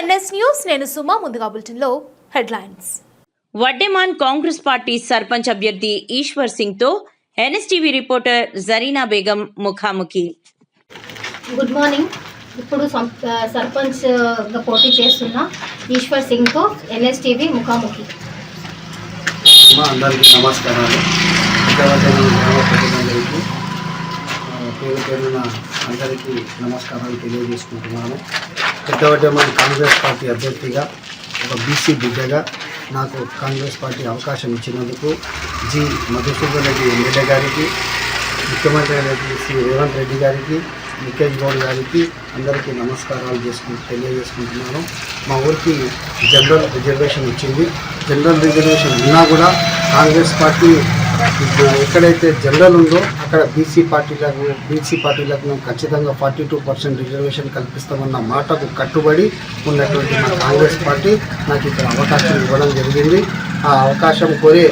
NS news. నేను సుమా ముందుగా బులెటిన్లో headlines. Vaddeman Congress party sarpanch అభ్యర్థి ఈశ్వర్ సింగ్తో ఎన్ఎస్టీవీ రిపోర్టర్ జరీనా బేగం ముఖాముఖి. Good morning. ఇప్పుడు సర్పంచ్గా పోటీ చేస్తున్న ఈశ్వర్ సింగ్తో ఎన్ఎస్టీవీ ముఖాముఖి. మా అందరికీ నమస్కారాలు. అందరికీ నమస్కారాలు తెలియజేసుకుంటున్నాను. పెద్దవడ్డేమని కాంగ్రెస్ పార్టీ అభ్యర్థిగా ఒక బీసీ బిడ్డగా నాకు కాంగ్రెస్ పార్టీ అవకాశం ఇచ్చినందుకు జి మధుసూదన్ రెడ్డి ఎమ్మెల్యే గారికి ముఖ్యమంత్రి అయినటువంటి శ్రీ రేవంత్ రెడ్డి గారికి నికేష్ గౌడ్ గారికి అందరికీ నమస్కారాలు చేసుకు తెలియజేసుకుంటున్నాను. మా ఊరికి జనరల్ రిజర్వేషన్ వచ్చింది. జనరల్ రిజర్వేషన్ ఉన్నా కూడా కాంగ్రెస్ పార్టీ ఎక్కడైతే జనరల్ ఉందో అక్కడ బీసీ పార్టీలకు బీసీ పార్టీలకు మేము ఖచ్చితంగా ఫార్టీ టూ పర్సెంట్ రిజర్వేషన్ కల్పిస్తామన్న మాటకు కట్టుబడి ఉన్నటువంటి మా కాంగ్రెస్ పార్టీ నాకు ఇక్కడ అవకాశం ఇవ్వడం జరిగింది. ఆ అవకాశం కోరే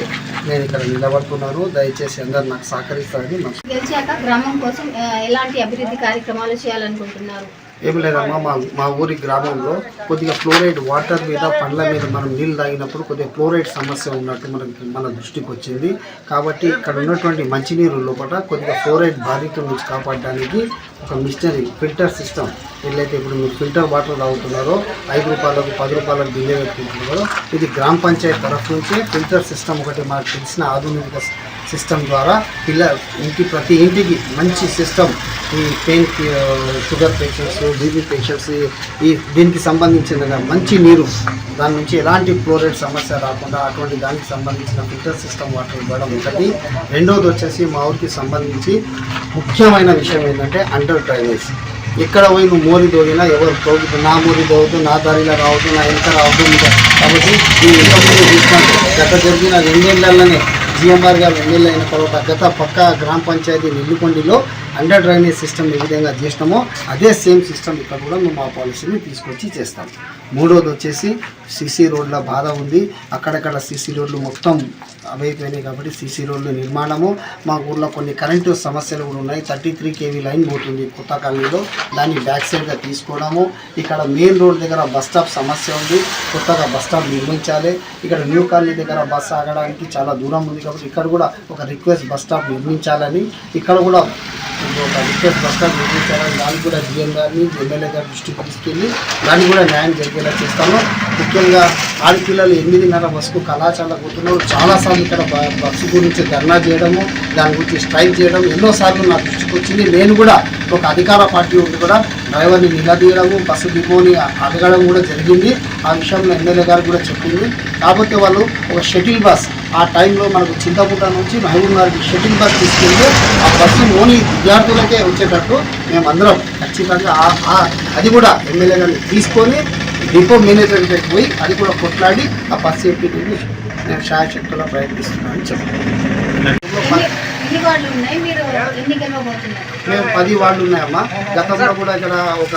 నేను ఇక్కడ నిలబడుతున్నాను దయచేసి అందరు నాకు సహకరిస్తారని గెలిచాక గ్రామం కోసం ఎలాంటి అభివృద్ధి కార్యక్రమాలు చేయాలనుకుంటున్నారు? ఏం లేదమ్మా మా మా ఊరి గ్రామంలో కొద్దిగా ఫ్లోరైడ్ వాటర్ మీద పండ్ల మీద మనం నీళ్ళు తాగినప్పుడు కొద్దిగా ఫ్లోరైడ్ సమస్య ఉన్నట్టు మనకి మన దృష్టికి వచ్చింది. కాబట్టి ఇక్కడ ఉన్నటువంటి మంచినీరు లోపల కొద్దిగా ఫ్లోరైడ్ బాధితుల నుంచి కాపాడడానికి ఒక మిషనరీ ఫిల్టర్ సిస్టమ్ వీళ్ళైతే ఇప్పుడు మీరు ఫిల్టర్ వాటర్ తాగుతున్నారో ఐదు రూపాయలకు పది రూపాయలకు బిల్లు పెట్టుకుంటున్నారో ఇది గ్రామ పంచాయతీ తరఫు నుంచి ఫిల్టర్ సిస్టమ్ ఒకటి మనకు తెలిసిన ఆధునిక సిస్టమ్ ద్వారా పిల్ల ఇంటి ప్రతి ఇంటికి మంచి సిస్టమ్ ఈ pain sugar patients BP patients ఈ దీనికి సంబంధించిన మంచి నీరు దాని నుంచి ఎలాంటి ఫ్లోరైడ్ సమస్య రాకుండా అటువంటి దానికి సంబంధించిన ఫిల్టర్ సిస్టమ్ వాటర్ ఇవ్వడం ఒకటి. రెండవది వచ్చేసి మా ఊరికి సంబంధించి ముఖ్యమైన విషయం ఏంటంటే అండర్ డ్రైనేజ్ ఎక్కడ పోయి నువ్వు మోరి తోగినా ఎవరు తోగుతూ నా మోరి తోగుతూ నా దారిలో రావద్దు నా ఇంత రావద్దు కాబట్టి ఈ ఇంతకుముందు చూసినట్టు గత జరిగిన రెండేళ్ళలోనే జిఎంఆర్ గారు ఎమ్మెల్యే అయిన తర్వాత గత పక్క గ్రామ పంచాయతీ నెల్లికొండిలో అండర్ డ్రైనేజ్ సిస్టమ్ ఏ విధంగా చేసినామో అదే సేమ్ సిస్టమ్ ఇక్కడ కూడా మేము ఆ పాలసీని తీసుకొచ్చి చేస్తాం. మూడోది వచ్చేసి సిసి రోడ్ల బాధ ఉంది. అక్కడక్కడ సిసి రోడ్లు మొత్తం అవైపోయినాయి కాబట్టి సిసి రోడ్లు నిర్మాణము. మా ఊర్లో కొన్ని కరెంటు సమస్యలు కూడా ఉన్నాయి. థర్టీ త్రీ కేవీ లైన్ పోతుంది కొత్త కాలనీలో. దాన్ని బ్యాక్ సైడ్గా తీసుకోవడము. ఇక్కడ మెయిన్ రోడ్ దగ్గర బస్ స్టాప్ సమస్య ఉంది. కొత్తగా బస్ స్టాప్ నిర్మించాలి. ఇక్కడ న్యూ కాలనీ దగ్గర బస్ ఆగడానికి చాలా దూరం ఉంది కాబట్టి ఇక్కడ కూడా ఒక రిక్వెస్ట్ బస్ స్టాప్ నిర్మించాలని. ఇక్కడ కూడా ఒక రిక్వెస్ట్ బస్ స్టాప్ నిర్మించాలని. దానికి కూడా డిఎం గారిని ఎమ్మెల్యే గారి దృష్టికి తీసుకెళ్ళి దానికి కూడా న్యాయం జరిగేలా చేస్తాము. ముఖ్యంగా ఆడపిల్లలు ఎనిమిదిన్నర బస్సుకు కళాశాల పోతున్నారు. చాలాసార్లు ఇక్కడ బ- బస్సు గురించి ధర్నా చేయడము దాని గురించి స్ట్రైక్ చేయడం ఎన్నోసార్లు నా దృష్టికి వచ్చింది. నేను కూడా ఒక అధికార పార్టీ ఉండి కూడా డ్రైవర్ని నిలదీయడము బస్సు దిగోని అడగడం కూడా జరిగింది. ఆ విషయంలో ఎమ్మెల్యే గారు కూడా చెప్పింది. కాకపోతే వాళ్ళు ఒక షటిల్ బస్ ఆ టైంలో మనకు చింతపూట నుంచి మహబూబ్ గారికి షటిల్ బస్ తీసుకెళ్ళి ఆ బస్సు ఓన్లీ విద్యార్థులకే వచ్చేటట్టు మేమందరం ఖచ్చితంగా ఆ- ఆ- అది కూడా ఎమ్మెల్యే గారిని తీసుకొని డిపో మేనేజర్ దగ్గరికి పోయి అది కూడా కొట్లాడి ఆ బస్ సేఫ్టీని నేను శాయశక్తులా చెప్పాను. వార్డులు ఉన్నాయి? మీరు ఎన్ని గెలవబోతున్నారు? మేము పది వాళ్ళు ఉన్నాయమ్మా. గతంలో కూడా ఇక్కడ ఒక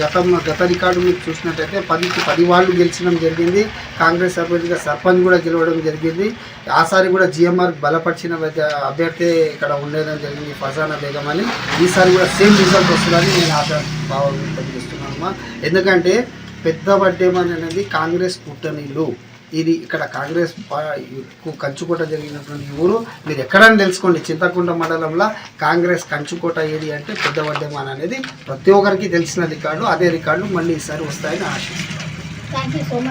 గతం గత రికార్డు మీకు చూసినట్టయితే పదికి పది వాళ్ళు గెలిచడం జరిగింది. కాంగ్రెస్ అభ్యర్థిగా సర్పంచ్ కూడా గెలవడం జరిగింది. ఆసారి కూడా జిఎంఆర్ బలపరిచిన అభ్యర్థి ఇక్కడ ఉండేదని జరిగింది ఫజానా బేగం అని. ఈసారి కూడా సేమ్ రిజల్ట్ వస్తుందని నేను ఆశ భావం వ్యక్తం చేస్తున్నానమ్మా. ఎందుకంటే పెద్ద వడ్డేమని అనేది కాంగ్రెస్ కూటమిలు. ఇది ఇక్కడ కాంగ్రెస్ పా- కంచుకోట జరిగినటువంటి ఊరు. మీరు ఎక్కడైనా తెలుసుకోండి. చింతకుంట మండలంలో కాంగ్రెస్ కంచుకోట ఏది అంటే పెద్ద వడ్డేమాన్ అనేది ప్రతి ఒక్కరికి తెలిసిన రికార్డు. అదే రికార్డు మళ్ళీ ఈసారి వస్తాయని ఆశిస్తున్నాను థ్యాంక్ యూ సో మచ్